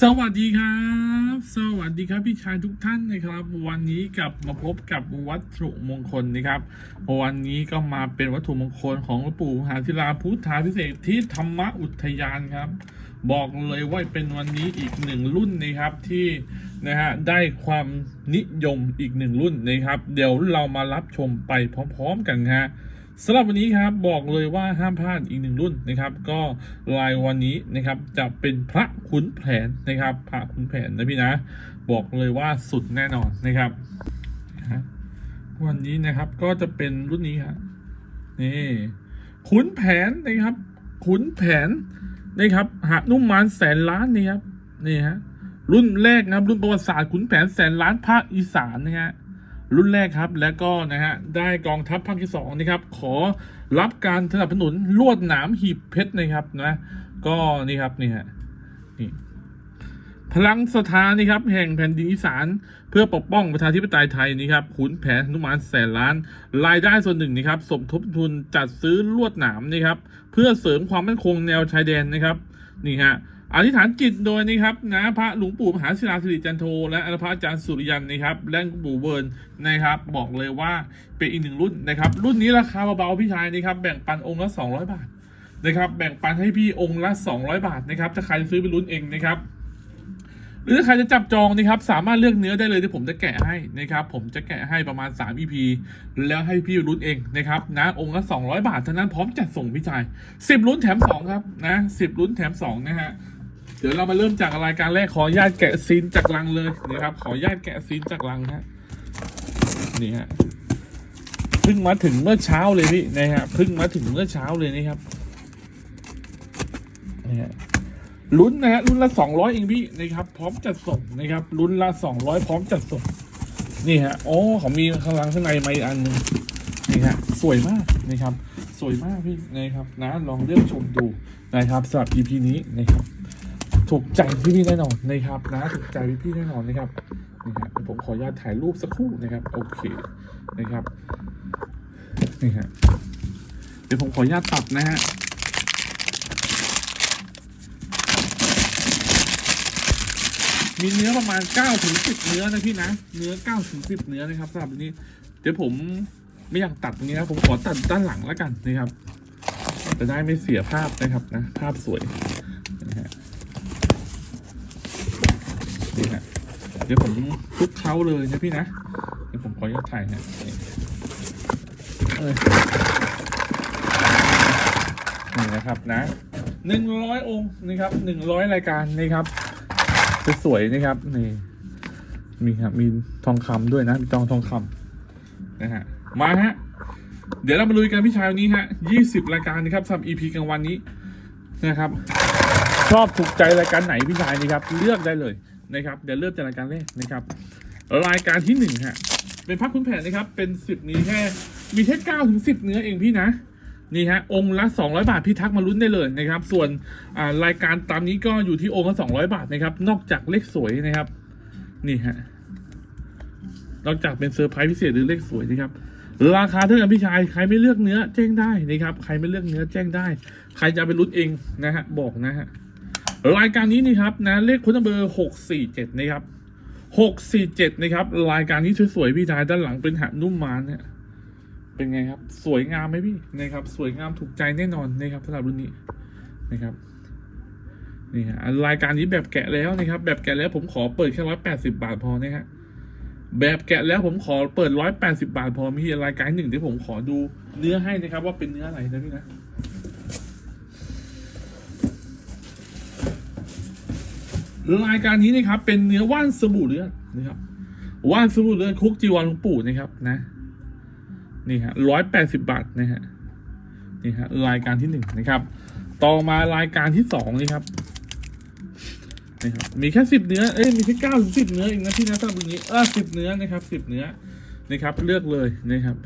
สวัสดีครับ สวัสดีครับพี่ชายทุกท่านนะครับ วันนี้กลับมาพบกับวัตถุมงคลนะครับ วันนี้ก็มาเป็นวัตถุมงคลของหลวงปู่มหาธิราพุทธาพิเศษที่ธรรมอุทยานครับ บอกเลยว่าเป็นวันนี้อีกหนึ่งรุ่นนะครับที่นะฮะได้ความนิยมอีกหนึ่งรุ่นนะครับ เดี๋ยวเรามารับชมไปพร้อม ๆ กันฮะ สำหรับวันนี้ครับบอกเลยว่าห้ามพลาดอีกหนึ่งรุ่นนะครับ ก็รายวันนี้นะครับจะเป็นพระขุนแผนนะครับ พระขุนแผนนะพี่นะ บอกเลยว่าสุดแน่นอนนะครับ วันนี้นะครับก็จะเป็นรุ่นนี้ครับนี่ขุนแผนนะครับ ขุนแผนนะครับหานุ่มมานแสนล้านนี่ครับนี่ฮะรุ่นแรกนะครับรุ่นประวัติศาสตร์ขุนแผนแสนล้านภาคอีสานนะฮะ รุ่นแรกครับ แล้วก็นะฮะได้กองทัพภาคที่สองนะครับขอรับการสนับสนุนลวดหนามหีบเพชรนะครับนะก็นี่ครับนี่ฮะนี่พลังสถานนี่ครับแห่งแผ่นดินอีสานเพื่อปกป้องประชาธิปไตยไทยนี่ครับขุนแผนนุมานแสนล้าน รายได้ส่วนหนึ่งนะครับสมทบทุนจัดซื้อลวดหนามนี่ครับเพื่อเสริมความมั่นคงแนวชายแดนนะครับนี่ฮะ อธิษฐานจิตโดยนะครับนะพระหลวงปู่มหาศิลาสิริจันโท และพระอาจารย์สุริยันนะครับและหลวงปู่เวิร์นนะครับ บอกเลยว่าเป็นอีกหนึ่งรุ่นนะครับ รุ่นนี้ราคาเบาๆพี่ชายนะครับแบ่งปันองค์ละ200 บาทนะครับ แบ่งปันให้พี่องค์ละ 200 บาทนะครับถ้าใครซื้อไปลุ้นเองนะครับหรือใครจะจับจองนะครับสามารถเลือกเนื้อได้เลยที่ผมจะแกะให้นะครับผมจะแกะให้ประมาณ 3 EP แล้วให้พี่ลุ้นเองนะครับนะองค์ละ200 บาทเท่านั้นพร้อมจัดส่งพี่ชาย 10ลุ้นแถม 2 ครับนะ10ลุ้นแถม 2 นะฮะ เดี๋ยวเรามาเริ่มจากรายการแรกขออนุญาตแกะซีนจากลังเลยนะครับ ขออนุญาตแกะซีนจากลังฮะนี่ฮะเพิ่งมาถึงเมื่อเช้าเลยพี่นะฮะเพิ่งมาถึงเมื่อเช้าเลยนะครับนี่ฮะลุ้นนะฮะรุ่นละสองร้อยเองพี่นะครับ พร้อมจัดส่งนะครับลุ้นละสองร้อยพร้อมจัดส่งนี่ฮะโอ้เขามีข้างลังข้างในมาอีกอันนึงนี่ฮะสวยมากนะครับ สวยมากพี่นะครับนะลองเลือกชมดูนะครับสำหรับ EP นี้นะครับ ถูกใจพี่ๆแน่นอนนะครับนะถูกใจพี่ๆแน่นอนนะครับนี่ฮะผมขออนุญาตถ่ายรูปสักครู่นะครับโอเคนะครับนี่ฮะเดี๋ยวผมขออนุญาตตัดนะฮะมีเนื้อประมาณ9ถึง10 เนื้อนะพี่นะ เนื้อ9ถึง10 เนื้อนะครับสำหรับนนี้ เดี๋ยวผมไม่อยากตัดตรงนี้นะผมขอตัดด้านหลังแล้วกันนะครับจะได้ไม่เสียภาพนะครับนะภาพสวยนะฮะ นี่ฮะ เดี๋ยวผมคลุกเคล้าเลยนะพี่นะ เดี๋ยวผมขออนุญาตถ่ายฮะนี่ยนี่นะครับนะหนึ่งร้อยองค์นะครับหนึ่งร้อยรายการนะครับสวยๆนะครับนี่มีครับมีทองคำด้วยนะมีทองทองคำนะฮะมาฮะเดี๋ยวเรามาลุยกันพี่ชายวันนี้ฮะยี่สิบรายการนะครับสำหรับ EP กลางวันนี้นะครับ ชอบถูกใจรายการไหนพี่ชายนี่ครับ เลือกได้เลย นะครับเดี๋ยวเริ่มจากรายการแรกนะครับรายการที่หนึ่งฮะเป็นพักคุณแผนนะครับเป็นสิบนี้แค่มีแค่เก้าถึงสิบเนื้อเองพี่นะนี่ฮะองค์ละสองร้อยบาทพี่ทักมาลุ้นได้เลยนะครับ ส่วนรายการตามนี้ก็อยู่ที่องค์ละสองร้อยบาทนะครับ นอกจากเลขสวยนะครับ นี่ฮะนอกจากเป็นเซอร์ไพรส์พิเศษหรือเลขสวยนะครับ ราคาเท่ากันพี่ชายใครไม่เลือกเนื้อแจ้งได้นะครับ ใครไม่เลือกเนื้อแจ้งได้ ใครจะไปลุ้นเองนะฮะบอกนะฮะ รายการนี้นี่ครับนะเลขคุณเบอร์หกสี่เจ็ดนะครับหกสี่เจ็ดนะครับ รายการนี้สวยๆพี่ชายด้านหลังเป็นหันุ่มมานเนี่ยเป็นไงครับ สวยงามไหมพี่นะครับ สวยงามถูกใจแน่นอนนะครับสำหรับรุ่นนี้นะครับนี่ฮะรายการนี้แบบแกะแล้วนะครับ แบบแกะแล้วผมขอเปิดแค่ร้อยแปดสิบาทพอนะฮะแบบแกะแล้วผมขอเปิดร้อยแปดสิบาทพอมีรายการหนึ่งที่ผมขอดูเนื้อให้นะครับ ว่าเป็นเนื้ออะไรนะพี่นะ รายการนี้นะครับ เป็นเนื้อว่านสบู่เลือดนะครับว่านสบู่เลือดคุกจีวรหลวงปู่นะครับ นะ นี่ฮะร้อยแปดสิบบาทนะฮะนี่ฮะรายการที่หนึ่งนะครับ ต่อมารายการที่สองนี่ครับนี่ครับมีแค่สิบเนื้อเอ้ยมีแค่เก้าถึงสิบเนื้อเองนะที่นะสำหรับตรงนี้เออสิบเนื้อนะครับสิบเนื้อนะครับ เลือกเลยนะครับ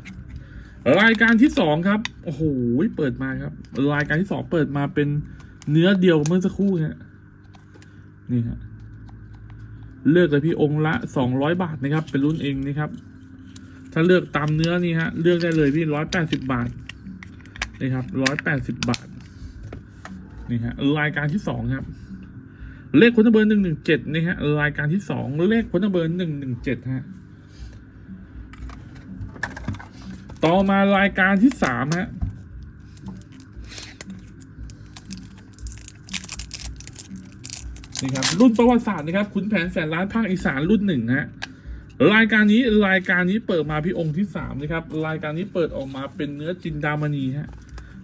รายการที่สองครับโอ้โหเปิดมาครับ รายการที่สองเปิดมาเป็นเนื้อเดียวเมื่อสักครู่ฮะ นี่ฮะเลือกเลยพี่องค์ละสองร้อยบาทนะครับ เป็นรุ่นเองนะครับ ถ้าเลือกตามเนื้อนี่ฮะเลือกได้เลยพี่ร้อยแปดสิบาทนี่ครับร้อยแปดสิบบาทนี่ฮะรายการที่สองครับ เลขคนเบอร์หนึ่งหนึ่งเจ็ดนะฮะรายการที่สองเลขคนเบอร์หนึ่งหนึ่งเจ็ดฮะต่อมารายการที่สามฮะ นี่ครับรุ่นประวัติศาสตร์นะครับขุนแผนแสนล้านภาคอีสานรุ่นหนึ่งฮะรายการนี้รายการนี้เปิดมาพี่องค์ที่สามนะครับรายการนี้เปิดออกมาเป็นเนื้อจินดามณีฮะ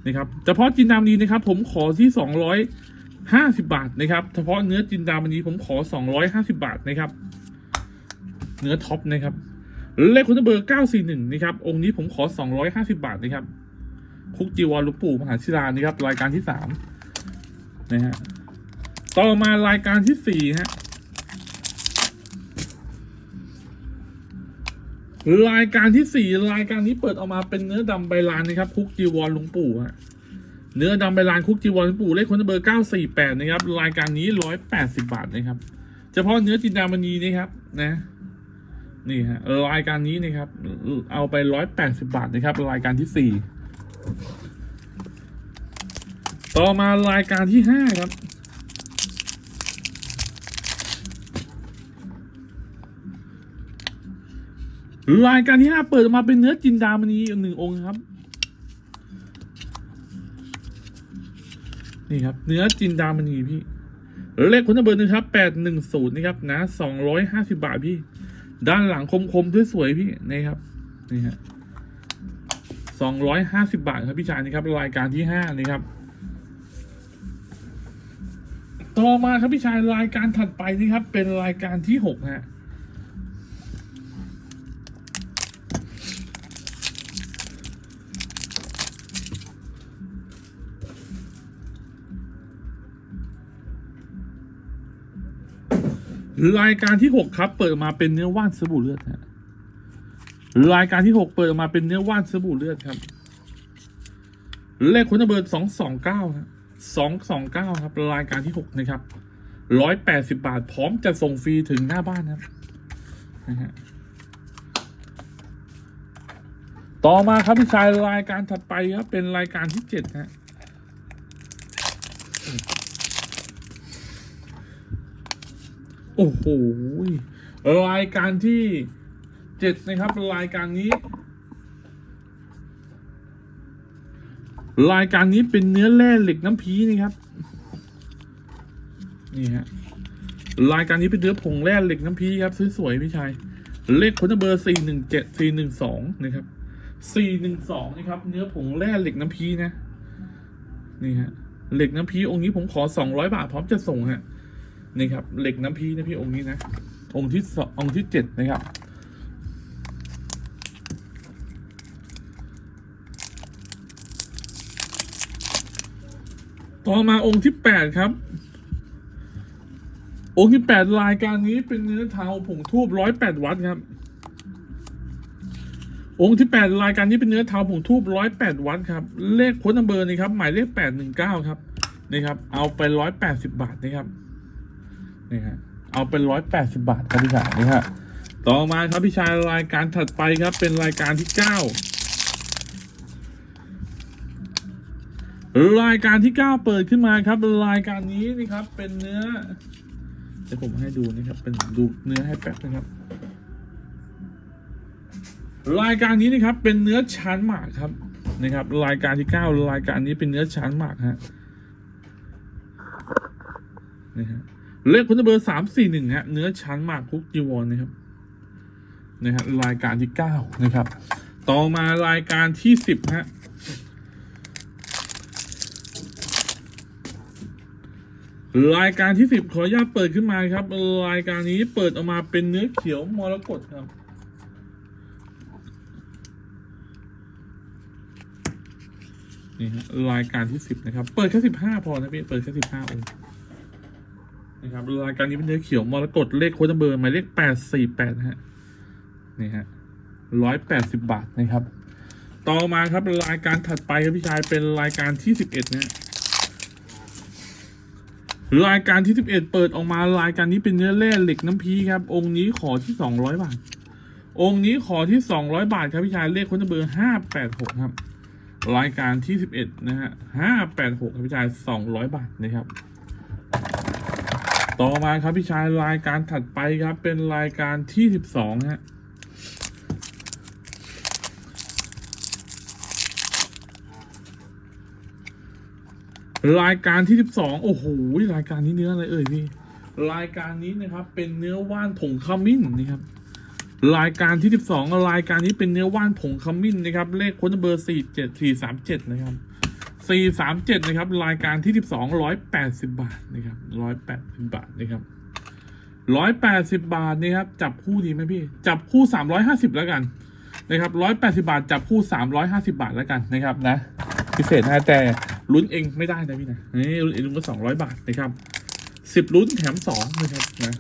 นะครับเฉพาะจินดามณีนะครับ ผมขอที่สองร้อยห้าสิบาทนะครับเฉพาะเนื้อจินดามณีผมขอสองร้อยห้าสิบาทนะครับ เนื้อท็อปนะครับเลขคุณเบอร์เก้าสี่หนึ่งนะครับ องค์นี้ผมขอสองร้อยห้าสิบาทนะครับคุกจีวรลวงปู่มหาศิลานะครับรายการที่สามนะฮะ ต่อมารายการที่สี่ฮะ รายการที่สี่รายการนี้เปิดออกมาเป็นเนื้อดำใบลานนะครับ คุกจีวรหลวงปู่ฮะเนื้อดำใบลานคุกจีวรหลวงปู่เลขคนเบอร์เก้าสี่แปดนะครับ รายการนี้ร้อยแปดสิบาทนะครับ เฉพาะเนื้อจินดามณีนะครับ นะนี่ฮะรายการนี้นะครับ เอาไปร้อยแปดสิบาทนะครับ รายการที่สี่ต่อมารายการที่ห้าครับ รายการที่ห้าเปิดออกมาเป็นเนื้อจินดามณีหนึ่งองค์ครับ นี่ครับ เนื้อจินดามณีพี่เลขคุณเบอร์หนึ่งครับแปดหนึ่งศูนย์นะครับนะสองร้อยห้าสิบาทพี่ ด้านหลังคมๆสวยๆพี่นี่ครับนี่ฮะสองร้อยห้าสิบาทครับพี่ชายนี่ครับ รายการที่ห้านี่ครับ ต่อมาครับพี่ชายรายการถัดไปนี่ครับ เป็นรายการที่หกฮะ รายการที่หกครับ เปิดมาเป็นเนื้อว่านสบู่เลือดฮะรายการที่หกเปิดมาเป็นเนื้อว่านสบู่เลือดครับ เลขคุณเบอร์สองสองเก้าครับสองสองเก้าครับ รายการที่หกนะครับร้อยแปดสิบาท พร้อมจะส่งฟรีถึงหน้าบ้านนะครับนะฮะต่อมาครับพี่ชายรายการถัดไปครับเป็นรายการที่เจ็ดฮะ โอ้โหรายการที่เจ็ดนะครับ รายการนี้ รายการนี้เป็นเนื้อแร่เหล็กน้ำพีนะครับ นี่ฮะรายการนี้เป็นเนื้อผงแร่เหล็กน้ำพีครับสวยๆพี่ชายเลขคนเบอร์สี่หนึ่งเจ็ดสี่หนึ่งสองนะครับสี่หนึ่งสองนะครับ เนื้อผงแร่เหล็กน้ำพีนะ นี่ฮะเหล็กน้ำพีองค์นี้ผมขอสองร้อยบาทพร้อมจะส่งฮะ นี่ครับ เหล็กน้ำพีนะพี่องค์นี้นะ องค์ที่สององค์ที่เจ็ดนะครับ ต่อมาองค์ที่แปดครับ องค์ที่แปดรายการนี้เป็นเนื้อเทาผงทูบร้อยแปดวัตต์ครับ องค์ที่แปดรายการนี้เป็นเนื้อเทาผงทูบร้อยแปดวัตต์ครับ เลขค้นัมเบอร์นี่ครับ หมายเลขแปดหนึ่งเก้าครับนี่ครับ เอาไปร้อยแปดสิบบาทนะครับ นี่ฮะเอาเป็นร้อยแปดสิบาทครับพี่ชายนี่ฮะต่อมาครับพี่ชายรายการถัดไปครับ เป็นรายการที่เก้ารายการที่เก้าเปิดขึ้นมาครับ รายการนี้นี่ครับ เป็นเนื้อเดี๋ยวผมให้ดูนะครับ เป็นดูเนื้อให้แป๊บนะครับ รายการนี้นะครับ เป็นเนื้อชันหมากครับนะครับ รายการที่เก้ารายการนี้เป็นเนื้อชันหมากฮะนี่ฮะ เลขคุณเบอร์สามสี่หนึ่งฮะเนื้อชั้นหมากคุกจีวรนะครับนะฮะรายการที่เก้านะครับ ต่อมารายการที่สิบฮะรายการที่สิบขออนุญาตเปิดขึ้นมาครับ รายการนี้เปิดออกมาเป็นเนื้อเขียวมรกตครับนี่ฮะรายการที่สิบนะครับ เปิดแค่สิบห้าพอนะพี่ เปิดแค่สิบห้าองค์ นะครับรายการนี้เป็นเนื้อเขียวมรกตเลขโค้ดเบอร์หมายเลขแปดสี่แปดฮะนี่ฮะร้อยแปดสิบบาทนะครับ ต่อมาครับรายการถัดไปครับพี่ชายเป็นรายการที่สิบเอ็ดนะฮะรายการที่สิบเอ็ดเปิดออกมารายการนี้เป็นเนื้อแร่เหล็กน้ำพีครับ องค์นี้ขอที่สองร้อยบาท องค์นี้ขอที่สองร้อยบาทครับพี่ชายเลขโค้ดเบอร์ห้าแปดหกครับ รายการที่สิบเอ็ดนะฮะห้าแปดหกครับพี่ชายสองร้อยบาทนะครับ ต่อมาครับพี่ชายรายการถัดไปครับ เป็นรายการที่สิบสองฮะรายการที่ 12 โอ้โห รายการนี้เนื้ออะไรเอ่ยพี่ รายการนี้นะครับ เป็นเนื้อว่านผงขมิ้นนะครับ รายการที่ 12 รายการนี้เป็นเนื้อว่านผงขมิ้นนะครับ เลขค้นเบอร์ 47437 นะครับ 437 นะครับ รายการที่ 12 180 บาทนะครับ 180 บาทนะครับ 180 บาทนะครับจับคู่ดีไหมพี่ จับคู่ 350 แล้วกันนะครับ 180 บาท จับคู่ 350 บาทแล้วกันนะครับนะ พิเศษนะแต่ลุ้นเองไม่ได้นะพี่นะนี่ลุ้นเองลุ้นก็สองร้อยบาทนะครับสิบลุ้นแถมสองนะครับนะ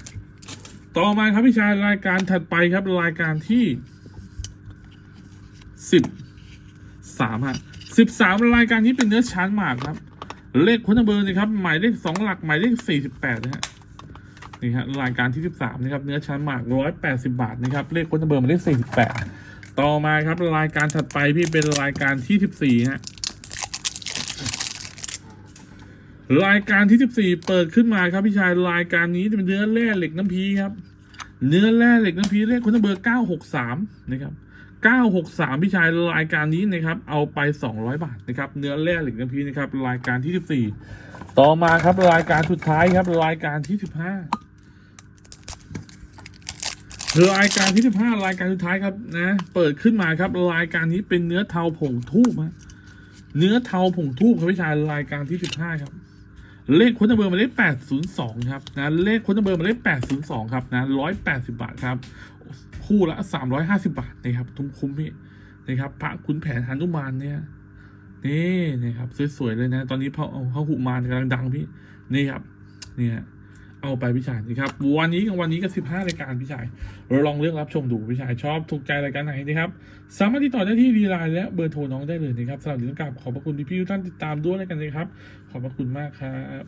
ต่อมาครับพี่ชายรายการถัดไปครับรายการที่สิบสามฮะ สิบสามรายการนี้เป็นเนื้อชั้นหมากครับ เลขคนเบอร์นะครับ หมายเลขสองหลักหมายเลขสี่สิบแปดนะฮะนี่ฮะรายการที่สิบสามนะครับ เนื้อชั้นหมากร้อยแปดสิบาทนะครับ เลขคนเบอร์หมายเลขสี่สิบแปดต่อมาครับรายการถัดไปพี่เป็นรายการที่สิบสี่ฮะรายการที่14เปิดขึ้นมาครับพี่ชายรายการนี้จะเป็นเนื้อแร่เหล็กน้ำพีครับ เนื้อแร่เหล็กน้ำพีเลขคุณเบอร์963นะครับ 963 พี่ชายรายการนี้นะครับเอาไป 200 บาทนะครับเนื้อแร่เหล็กน้ำพีนะครับรายการที่ 14 ต่อมาครับรายการสุดท้ายครับรายการที่ 15 รายการที่ 15 รายการสุดท้ายครับนะเปิดขึ้นมาครับรายการนี้เป็นเนื้อเทาผงทูบฮะเนื้อเทาผงทูบครับพี่ชายรายการที่ 15 ครับเลขคนเบอร์มาเลข802 ครับนะเลขคนเบอร์มาเลข802 ครับนะ180 บาทครับ คู่ละ350บาทนะครับทุ่มคุ้มพี่นะครับ พระขุนแผนหนุมานเนี่ยนี่นะครับสวยๆเลยนะ ตอนนี้พระพระหุมานกำลังดังพี่นี่ครับนี่ฮะเอาไปพี่ชายนะครับวันนี้กับวันนี้ก็15รายการพี่ชายเราลองเลือกรับชมดูพี่ชายชอบถูกใจรายการไหนนะครับสามารถติดต่อได้ที่ดีไลน์และเบอร์โทรน้องได้เลยนะครับสำหรับวันนี้ต้องกราบขอบพระคุณพี่ๆทุกท่านติดตามด้วยกันนะครับ ขอบพระคุณมากครับ